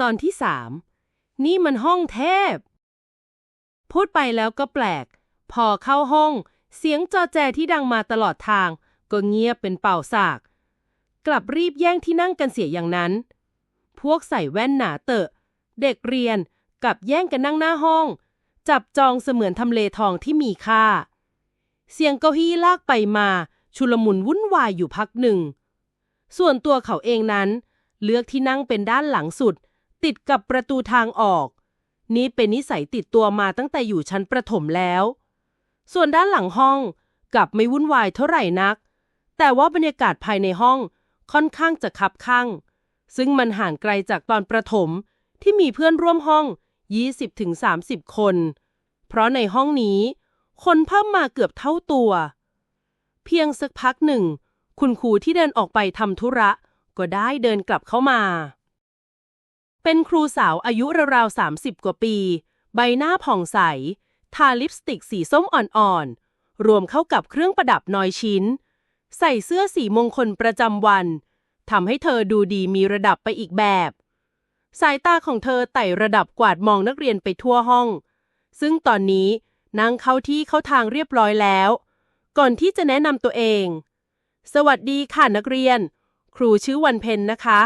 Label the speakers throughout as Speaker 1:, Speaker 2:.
Speaker 1: ตอนที่สามนี่มันห้องเทพ พูดไปแล้วก็แปลก พอเข้าห้อง เสียงจอแจที่ดังมาตลอดทาง ก็เงียบเป็นเป่าสาก กลับรีบแย่งที่นั่งกันเสียอย่างนั้น พวกใส่แว่นหนาเตอะ เด็กเรียนกับแย่งกันนั่งหน้าห้อง จับจองเสมือนทำเลทองที่มีค่า เสียงเก้าอี้ลากไปมา ชุลมุนวุ่นวายอยู่พักหนึ่ง ส่วนตัวเขาเองนั้น เลือกที่นั่งเป็นด้านหลังสุด ติดกับประตูทางออก นี่เป็นนิสัยติดตัวมาตั้งแต่อยู่ชั้นประถมแล้ว ส่วนด้านหลังห้องกลับไม่วุ่นวายเท่าไหร่นัก แต่ว่าบรรยากาศภายในห้องค่อนข้างจะคับข้างซึ่งมันห่างไกลจากตอนประถมที่มีเพื่อนร่วมห้อง 20-30 คน เพราะในห้องนี้ คนเพิ่มมาเกือบเท่าตัว เพียงสักพักหนึ่ง คุณครูที่เดินออกไปทำธุระ ก็ได้เดินกลับเข้ามา เป็นครูสาวอายุราวๆ30 กว่าปี ใบหน้าผ่องใส ทาลิปสติกสีส้มอ่อนๆ รวมเข้ากับเครื่องประดับน้อยชิ้น ใส่เสื้อสีมงคลประจำวัน ทำให้เธอดูดีมีระดับไปอีกแบบ สายตาของเธอไต่ระดับกวาดมองนักเรียนไปทั่วห้อง ซึ่งตอนนี้นั่งเข้าที่เข้าทางเรียบร้อยแล้ว ก่อนที่จะแนะนำตัวเอง สวัสดีค่ะนักเรียน ครูชื่อวันเพ็ญนะคะ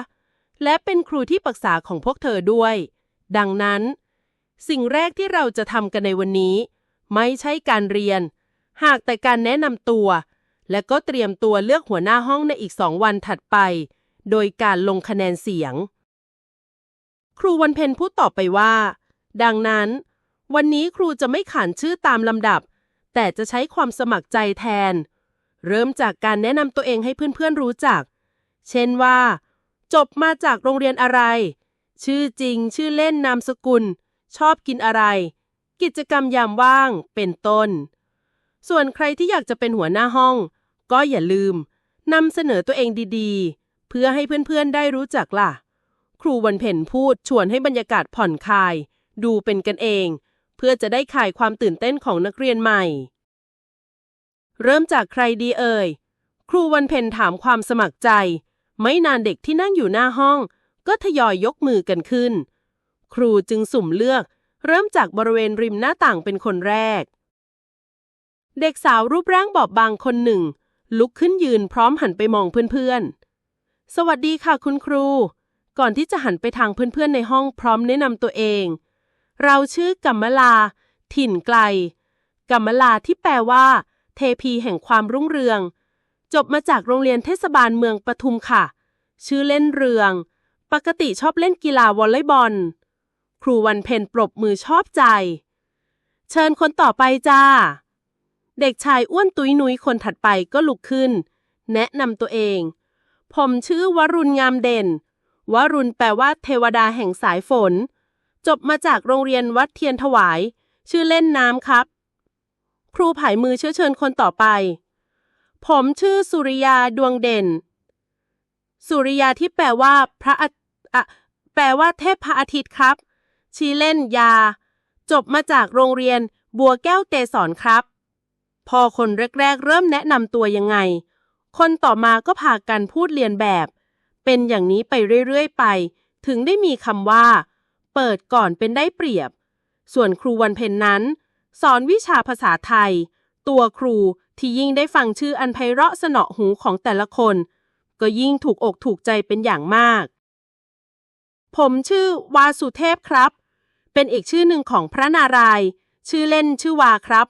Speaker 1: และเป็นครูที่ปรึกษาของพวกเธอด้วย ดังนั้น สิ่งแรกที่เราจะทำกันในวันนี้ ไม่ใช่การเรียน หากแต่การแนะนำตัว และก็เตรียมตัวเลือกหัวหน้าห้องในอีกสองวันถัดไป โดยการลงคะแนนเสียง ครูวันเพ็ญพูดต่อไปว่า ดังนั้น วันนี้ครูจะไม่ขานชื่อตามลำดับ แต่จะใช้ความสมัครใจแทน เริ่มจากการแนะนำตัวเองให้เพื่อนๆรู้จัก เช่นว่า จบมาจากโรงเรียนอะไร ชื่อจริง ชื่อเล่นนามสกุล ชอบกินอะไร กิจกรรมยามว่าง เป็นต้น ส่วนใครที่อยากจะเป็นหัวหน้าห้อง ก็อย่าลืมนำเสนอตัวเองดีๆ เพื่อให้เพื่อนๆได้รู้จักล่ะ ครูวันเพ็ญพูดชวนให้บรรยากาศผ่อนคลาย ดูเป็นกันเอง เพื่อจะได้ขายความตื่นเต้นของนักเรียนใหม่ เริ่มจากใครดีเอ่ย ครูวันเพ็ญถามความสมัครใจ ไม่นานเด็กที่นั่งอยู่หน้าห้อง ก็ทยอยยกมือกันขึ้น ครูจึงสุ่มเลือก เริ่มจากบริเวณริมหน้าต่างเป็นคนแรก เด็กสาวรูปร่างบอบบางคนหนึ่ง ลุกขึ้นยืนพร้อมหันไปมองเพื่อนๆ สวัสดีค่ะคุณครู ก่อนที่จะหันไปทางเพื่อนๆในห้องพร้อมแนะนำตัวเอง เราชื่อกัมมลา ถิ่นไกลกัมมลาที่แปลว่า เทพีแห่งความรุ่งเรือง จบมาจากโรงเรียนเทศบาลเมืองปทุมค่ะ ชื่อเล่นเรือง ปกติชอบเล่นกีฬาวอลเลย์บอล ครูวันเพ็ญปรบมือชอบใจ เชิญคนต่อไปจ้า เด็กชายอ้วนตุ้ยนุ้ยคนถัดไปก็ลุกขึ้น แนะนำตัวเอง ผมชื่อวรุณงามเด่น วรุณแปลว่าเทวดาแห่งสายฝน จบมาจากโรงเรียนวัดเทียนถวาย ชื่อเล่นน้ำครับ ครูผายมือเชื้อเชิญคนต่อไป ผมชื่อสุริยาดวงเด่น สุริยาที่แปลว่า พระอะแปลว่าเทพพระอาทิตย์ครับชื่อเล่นยา จบมาจากโรงเรียนบัวแก้วเตสอนครับ พอคนแรก ๆ เริ่มแนะนำตัวยังไง คนต่อมาก็พากันพูดเรียนแบบ เป็นอย่างนี้ไปเรื่อย ๆ ไป ถึงได้มีคำว่า เปิดก่อนเป็นได้เปรียบ ส่วนครูวันเพ็ญนนั้น สอนวิชาภาษาไทย ตัวครู ที่ยิ่งได้ฟังชื่ออันไพเราะสนอหูของแต่ละคน ก็ยิ่งถูกอกถูกใจเป็นอย่างมาก ผมชื่อวาสุเทพครับ เป็นอีกชื่อหนึ่งของพระนารายณ์ชื่อเล่นชื่อวาครับ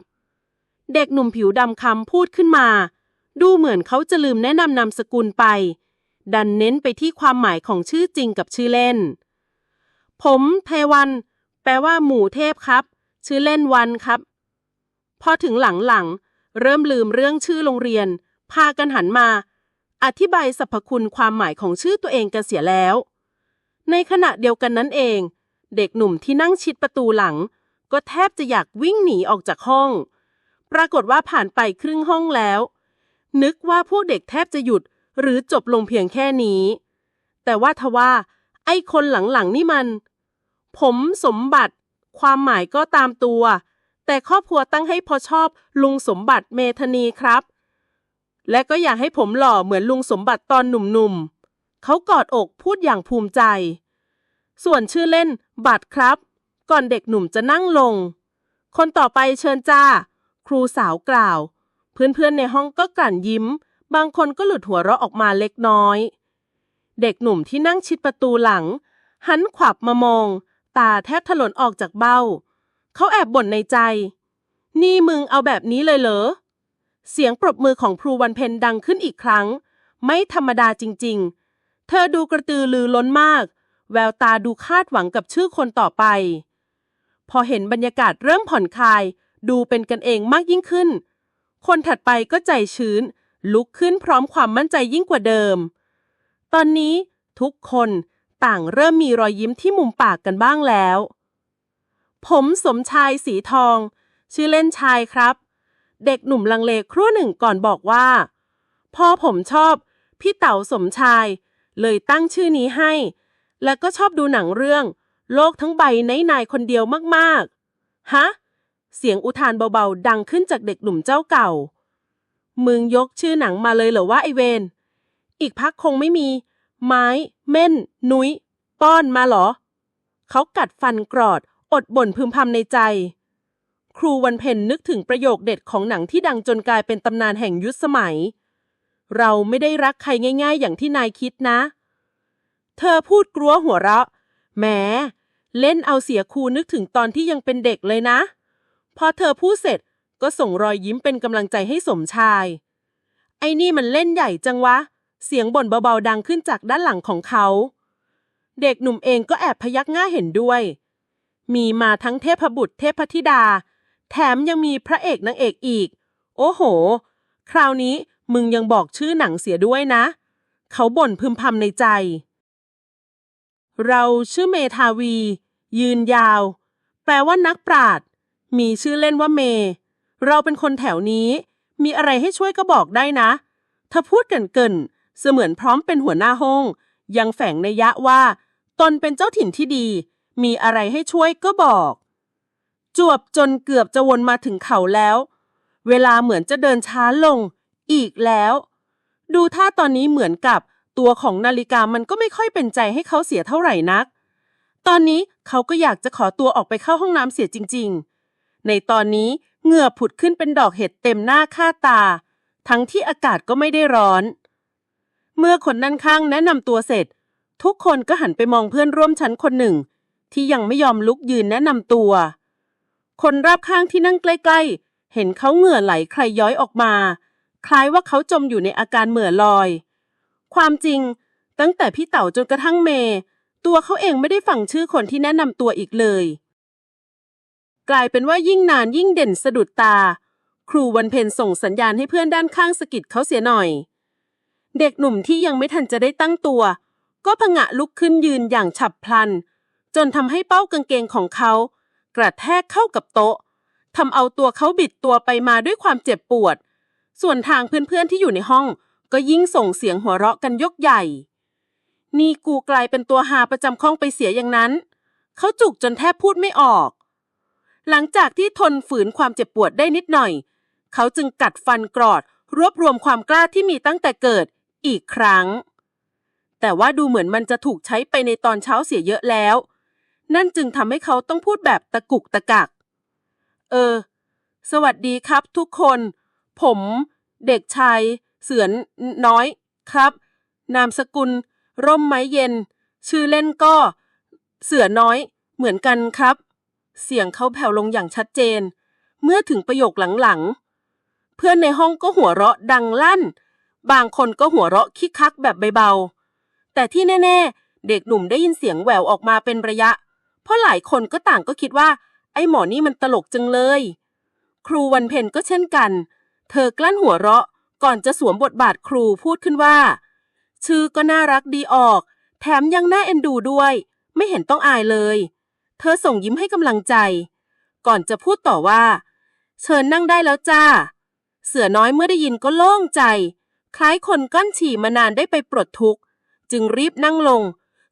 Speaker 1: เด็กหนุ่มผิวดำคำพูดขึ้นมา ดูเหมือนเขาจะลืมแนะนำนามสกุลไป ดันเน้นไปที่ความหมายของชื่อจริงกับชื่อเล่น ผมเทวัน แปลว่าหมู่เทพครับ ชื่อเล่นวันครับ พอถึงหลังๆ เริ่มลืมเรื่องชื่อโรงเรียน พากันหันมา อธิบายสรรพคุณความหมายของชื่อตัวเองกันเสียแล้ว ในขณะเดียวกันนั้นเอง เด็กหนุ่มที่นั่งชิดประตูหลัง ก็แทบจะอยากวิ่งหนีออกจากห้อง ปรากฏว่าผ่านไปครึ่งห้องแล้ว นึกว่าพวกเด็กแทบจะหยุดหรือจบลงเพียงแค่นี้ แต่ว่าทว่า ไอ้คนหลังๆนี่มัน ผมสมบัติ ความหมายก็ตามตัว แต่ครอบครัวตั้งให้พอชอบลุงสมบัติเมธานีครับ และก็อยากให้ผมหล่อเหมือนลุงสมบัติตอนหนุ่มๆเขากอดอกพูดอย่างภูมิใจ ส่วนชื่อเล่น บัตรครับ ก่อนเด็กหนุ่มจะนั่งลง คนต่อไปเชิญจ้า ครูสาวกล่าว เพื่อนๆในห้องก็กลั่นยิ้ม บางคนก็หลุดหัวเราะออกมาเล็กน้อย เด็กหนุ่มที่นั่งชิดประตูหลัง หันขวับมามอง ตาแทบถลนออกจากเบ้า เขาแอบบ่นในใจ นี่มึงเอาแบบนี้เลยเหรอ เสียงปรบมือของครูวันเพ็ญดังขึ้นอีกครั้ง ไม่ธรรมดาจริง ๆ เธอดูกระตือรือร้นมาก แววตาดูคาดหวังกับชื่อคนต่อไป พอเห็นบรรยากาศเริ่มผ่อนคลาย ดูเป็นกันเองมากยิ่งขึ้น คนถัดไปก็ใจชื้น ลุกขึ้นพร้อมความมั่นใจยิ่งกว่าเดิม ตอนนี้ทุกคนต่างเริ่มมีรอยยิ้มที่มุมปากกันบ้างแล้ว ผมสมชายสีทอง ชื่อเล่นชายครับ เด็กหนุ่มลังเลครู่หนึ่งก่อนบอกว่า พ่อผมชอบ พี่เต๋าสมชาย เลยตั้งชื่อนี้ให้ และก็ชอบดูหนังเรื่อง โลกทั้งใบในนายคนเดียวมากๆ ฮะ เสียงอุทานเบาๆ ดังขึ้นจากเด็กหนุ่มเจ้าเก่า มึงยกชื่อหนังมาเลยเหรอว่าไอเวน อีกพักคงไม่มี ไม้ เม่น นุ้ย ป้อนมาเหรอ เขากัดฟันกรอด อดบ่นพึมพำในใจ ครูวันเพ็ญนึกถึงประโยคเด็ดของหนังที่ดังจนกลายเป็นตำนานแห่งยุคสมัย เราไม่ได้รักใครง่าย ๆ อย่างที่นายคิดนะ เธอพูดกลัวหัวเราะแหมเล่นเอาเสียครูนึกถึงตอนที่ยังเป็นเด็กเลยนะ พอเธอพูดเสร็จก็ส่งรอยยิ้มเป็นกำลังใจให้สมชาย ไอ้นี่มันเล่นใหญ่จังวะ เสียงบ่นเบาๆดังขึ้นจากด้านหลังของเขา เด็กหนุ่มเองก็แอบพยักหน้าเห็นด้วย มีมาทั้งเทพบุตรเทพธิดา แถมยังมีพระเอกนางเอกอีก โอ้โห คราวนี้มึงยังบอกชื่อหนังเสียด้วยนะ เขาบ่นพึมพำในใจ เราชื่อเมทาวี ยืนยาว แปลว่านักปราดมีชื่อเล่นว่าเม เราเป็นคนแถวนี้ มีอะไรให้ช่วยก็บอกได้นะ ถ้าพูดเกินเกินเสมือนพร้อมเป็นหัวหน้าห้อง ยังแฝงในยะว่า ตนเป็นเจ้าถิ่นที่ดี มีอะไรให้ช่วยก็บอก จวบจนเกือบจะวนมาถึงเขาแล้ว เวลาเหมือนจะเดินช้าลง อีกแล้ว ดูท่าตอนนี้เหมือนกับตัวของนาฬิกามันก็ไม่ค่อยเป็นใจให้เขาเสียเท่าไหร่นัก ตอนนี้เขาก็อยากจะขอตัวออกไปเข้าห้องน้ำเสียจริง ๆ ในตอนนี้เหงื่อผุดขึ้นเป็นดอกเห็ดเต็มหน้าค่าตา ทั้งที่อากาศก็ไม่ได้ร้อน เมื่อคนนั่นข้างแนะนำตัวเสร็จ ทุกคนก็หันไปมองเพื่อนร่วมชั้นคนหนึ่ง ที่ยังไม่ยอมลุกยืนแนะนำตัว คนรอบข้างที่นั่งใกล้ๆ เห็นเขาเหงื่อไหลใครย้อยออกมา คล้ายว่าเขาจมอยู่ในอาการเหม่อลอย ความจริง ตั้งแต่พี่เต๋าจนกระทั่งเมย์ตัวเขาเองไม่ได้ฟังชื่อคนที่แนะนำตัวอีกเลย กลายเป็นว่ายิ่งนานยิ่งเด่นสะดุดตา ครูวันเพ็ญส่งสัญญาณให้เพื่อนด้านข้างสะกิดเขาเสียหน่อย เด็กหนุ่มที่ยังไม่ทันจะได้ตั้งตัวก็ผงะลุกขึ้นยืนอย่างฉับพลัน จนทำให้เป้ากางเกงของเขา กระแทกเข้ากับโต๊ะทำเอาตัวเขาบิดตัวไปมาด้วยความเจ็บปวด ส่วนทางเพื่อนๆที่อยู่ในห้อง ก็ยิ่งส่งเสียงหัวเราะกันยกใหญ่ นี่กูกลายเป็นตัวหาประจำข้องไปเสียอย่างนั้น เขาจุกจนแทบพูดไม่ออก หลังจากที่ทนฝืนความเจ็บปวดได้นิดหน่อย เขาจึงกัดฟันกรอดรวบรวมความกล้าที่มีตั้งแต่เกิดอีกครั้ง แต่ว่าดูเหมือนมันจะถูกใช้ไปในตอนเช้าเสียเยอะแล้ว นั่นจึงทำให้เขาต้องพูดแบบตะกุกตะกัก เออ สวัสดีครับทุกคน ผมเด็กชาย เสือนน้อยครับ นามสกุล ร่มไม้เย็น ชื่อเล่นก็ เสือน้อย เหมือนกันครับ เสียงเขาแผ่วลงอย่างชัดเจน เมื่อถึงประโยคหลังๆ เพื่อนในห้องก็หัวเราะดังลั่น บางคนก็หัวเราะคิกคักแบบเบาๆแต่ที่แน่ ๆ เด็กหนุ่มได้ยินเสียงแหววออกมาเป็นระยะ เพราะหลายคนก็ต่างก็คิดว่า ไอ้หมอนี่มันตลกจังเลย ครูวันเพ็ญก็เช่นกัน เธอกลั้นหัวเราะก่อนจะสวมบทบาทครูพูดขึ้นว่า ชื่อก็น่ารักดีออก แถมยังน่าเอ็นดูด้วย ไม่เห็นต้องอายเลย เธอส่งยิ้มให้กำลังใจ ก่อนจะพูดต่อว่า เชิญนั่งได้แล้วจ้า เสือน้อยเมื่อได้ยินก็โล่งใจ คล้ายคนกั้นฉี่มานานได้ไปปลดทุกข์ จึงรีบนั่งลง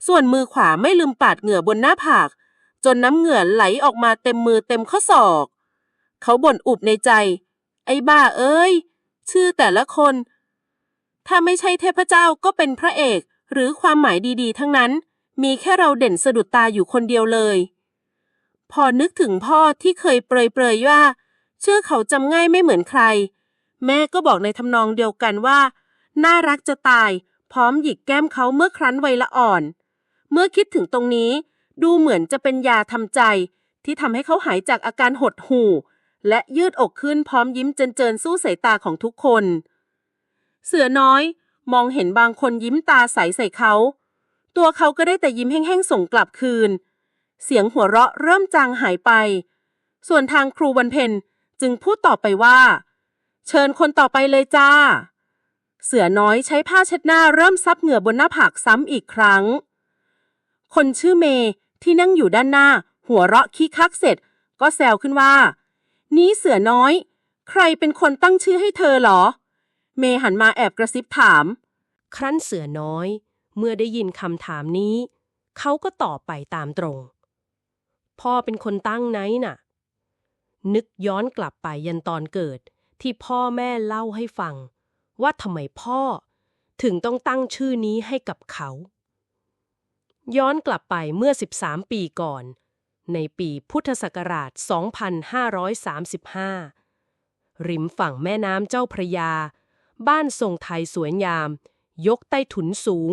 Speaker 1: ส่วนมือขวาไม่ลืมปาดเหงื่อบนหน้าผาก จนน้ำเหงื่อไหลออกมาเต็มมือเต็มข้อศอก เขาบ่นอุบในใจ ไอ้บ้าเอ้ย ชื่อแต่ละคน ถ้าไม่ใช่เทพเจ้าก็เป็นพระเอก หรือความหมายดีๆ ทั้งนั้น
Speaker 2: มีแค่เราเด่นสะดุดตาอยู่คนเดียวเลย พอนึกถึงพ่อที่เคยเปรยๆว่า ชื่อเขาจำง่ายไม่เหมือนใคร แม่ก็บอกในทำนองเดียวกันว่า น่ารักจะตาย พร้อมหยิกแก้มเขาเมื่อครั้นวัยละอ่อน เมื่อคิดถึงตรงนี้ ดูเหมือนจะเป็นยาทำใจ ที่ทำให้เขาหายจากอาการหดหู่ และยืดอกขึ้นพร้อมยิ้มเจริญๆสู้สายตาของทุกคน เสือน้อย มองเห็นบางคนยิ้มตาใสใส่เขา ตัวเขาก็ได้แต่ยิ้มแห้งๆส่งกลับคืน เสียงหัวเราะเริ่มจางหายไป ส่วนทางครูวันเพ็ญจึงพูดต่อไปว่า เชิญคนต่อไปเลยจ้า เสือน้อยใช้ผ้าเช็ดหน้าเริ่มซับเหงื่อบนหน้าผากซ้ำอีกครั้ง คนชื่อเมย์ ที่นั่งอยู่ด้านหน้า หัวเราะคิกคักเสร็จ ก็แซวขึ้นว่า นี้เสือน้อย ใครเป็นคนตั้งชื่อให้เธอเหรอ เมย์หันมาแอบกระซิบถาม
Speaker 1: ครั้นเสือน้อย เมื่อได้ยินคำถามนี้ เขาก็ตอบไปตามตรง พ่อเป็นคนตั้งไหนน่ะ นึกย้อนกลับไปยันตอนเกิด ที่พ่อแม่เล่าให้ฟัง ว่าทำไมพ่อ ถึงต้องตั้งชื่อนี้ให้กับเขา ย้อนกลับไปเมื่อ 13 ปีก่อน ในปีพุทธศักราช 2535 ริมฝั่งแม่น้ำเจ้าพระยา บ้านทรงไทยสวยงาม ยกใต้ถุนสูง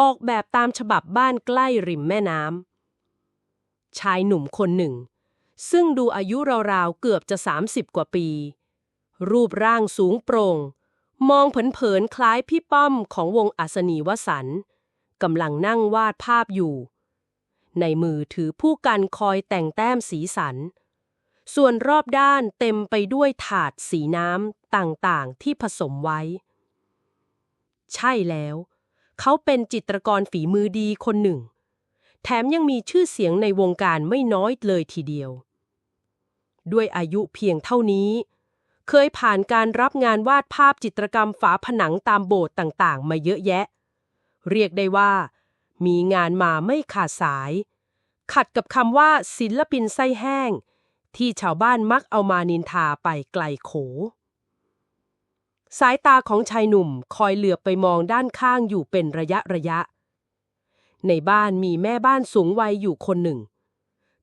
Speaker 1: ออกแบบตามฉบับบ้านใกล้ริมแม่น้ำ ชายหนุ่มคนหนึ่ง ซึ่งดูอายุราวๆ เกือบจะ 30 กว่าปี รูปร่างสูงโปร่ง มองเผินๆ คล้ายพี่ป้อมของวงอัศนีวสันต์ กำลังนั่งวาดภาพอยู่ ในมือถือผู้กันคอยแต่งแต้มสีสัน ส่วนรอบด้านเต็มไปด้วยถาดสีน้ำต่างๆ ที่ผสมไว้ ใช่แล้ว เขาเป็นจิตรกรฝีมือดีคนหนึ่ง แถมยังมีชื่อเสียงในวงการไม่น้อยเลยทีเดียว ด้วยอายุเพียงเท่านี้เคยผ่านการรับงานวาดภาพจิตรกรรมฝาผนังตามโบสถ์ต่างๆ มาเยอะแยะ เรียกได้ว่า มีงานมาไม่ขาดสาย ขัดกับคำว่า ศิลปินไส้แห้ง ที่ชาวบ้านมักเอามานินทาไปไกลโข สายตาของชายหนุ่มคอยเหลือบไปมองด้านข้างอยู่เป็นระยะระยะ ในบ้านมีแม่บ้านสูงวัยอยู่คนหนึ่ง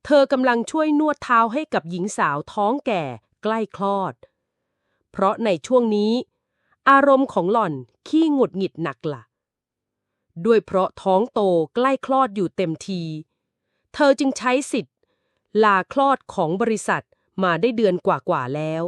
Speaker 1: เธอกำลังช่วยนวดเท้าให้กับหญิงสาวท้องแก่ใกล้คลอด เพราะในช่วงนี้ อารมณ์ของหล่อนขี้หงุดหงิดหนักละ่ะ ด้วยเพราะท้องโตใกล้คลอดอยู่เต็มที เธอจึงใช้สิทธิ์ ลาคลอดของบริษัทมาได้เดือนกว่าๆแล้ว